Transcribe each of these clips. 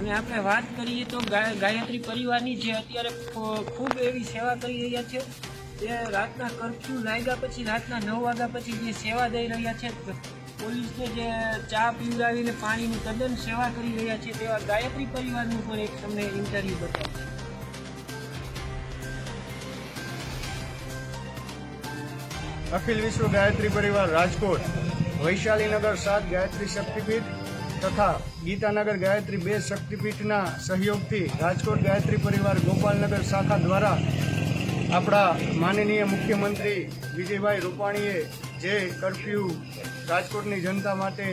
અને આપણે વાત કરીએ તો ગાયત્રી પરિવારની જે અત્યારે ખૂબ એવી સેવા કરી રહ્યા છે, જે રાતના કરફ્યુ લાગ્યા પછી, રાતના નવ વાગ્યા પછી જે સેવા દઈ રહ્યા છે પોલીસને જે ચા પીવડાવીને પાણીની તદ્દન સેવા કરી રહ્યા છે, તેવા ગાયત્રી પરિવારનું પણ એક તમને ઇન્ટરવ્યૂ બતાવ્યું અખિલ વિશ્વ ગાયત્રી પરિવાર રાજકોટ, વૈશાલીનગર સાત ગાયત્રી શક્તિપીઠ તથા ગીતાનગર ગાયત્રી બે શક્તિપીઠના સહયોગથી રાજકોટ ગાયત્રી પરિવાર ગોપાલનગર શાખા દ્વારા આપણા માનનીય મુખ્યમંત્રી વિજયભાઈ રૂપાણીએ જે કરફ્યુ રાજકોટની જનતા માટે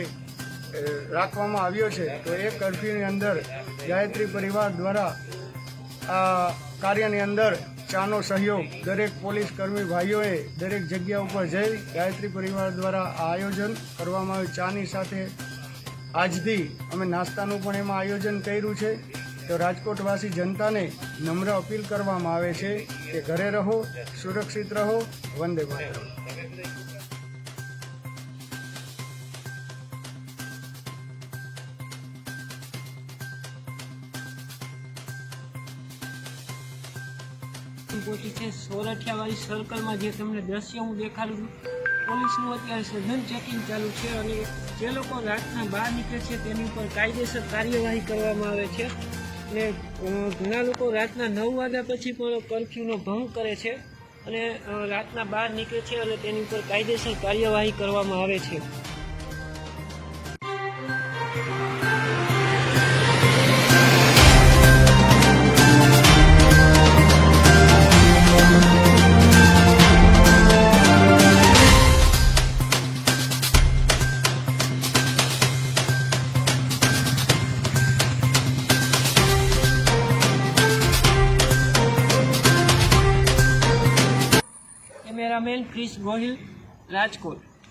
રાખવામાં આવ્યો છે, તો એ કરફ્યુની અંદર ગાયત્રી પરિવાર દ્વારા આ કાર્યની અંદર ચાનો સહયોગ દરેક પોલીસ કર્મી ભાઈઓએ દરેક જગ્યા ઉપર જઈ ગાયત્રી પરિવાર દ્વારા આ આયોજન કરવામાં આવ્યું ચાની સાથે આજથી અમે નાસ્તાનું પણ એમાં આયોજન કર્યું છે. તો રાજકોટવાસી જનતાને નમ્ર અપીલ કરવામાં આવે છે કે ઘરે રહો, સુરક્ષિત રહો, વંદે ભારત પહોંચી છે, સોરઠિયાવાળી સર્કલમાં જે તમને દ્રશ્ય હું દેખાડું છું પોલીસનું અત્યારે સઘન ચેકિંગ ચાલુ છે અને જે લોકો રાતના બહાર નીકળે છે તેની ઉપર કાયદેસર કાર્યવાહી કરવામાં આવે છે. અને ઘણા લોકો રાતના નવ વાગ્યા પછી પણ કરફ્યુનો ભંગ કરે છે અને રાતના બહાર નીકળે છે અને તેની ઉપર કાયદેસર કાર્યવાહી કરવામાં આવે છે. કેમેરામેન ક્રિસ ગોહિલ રાજકોટ.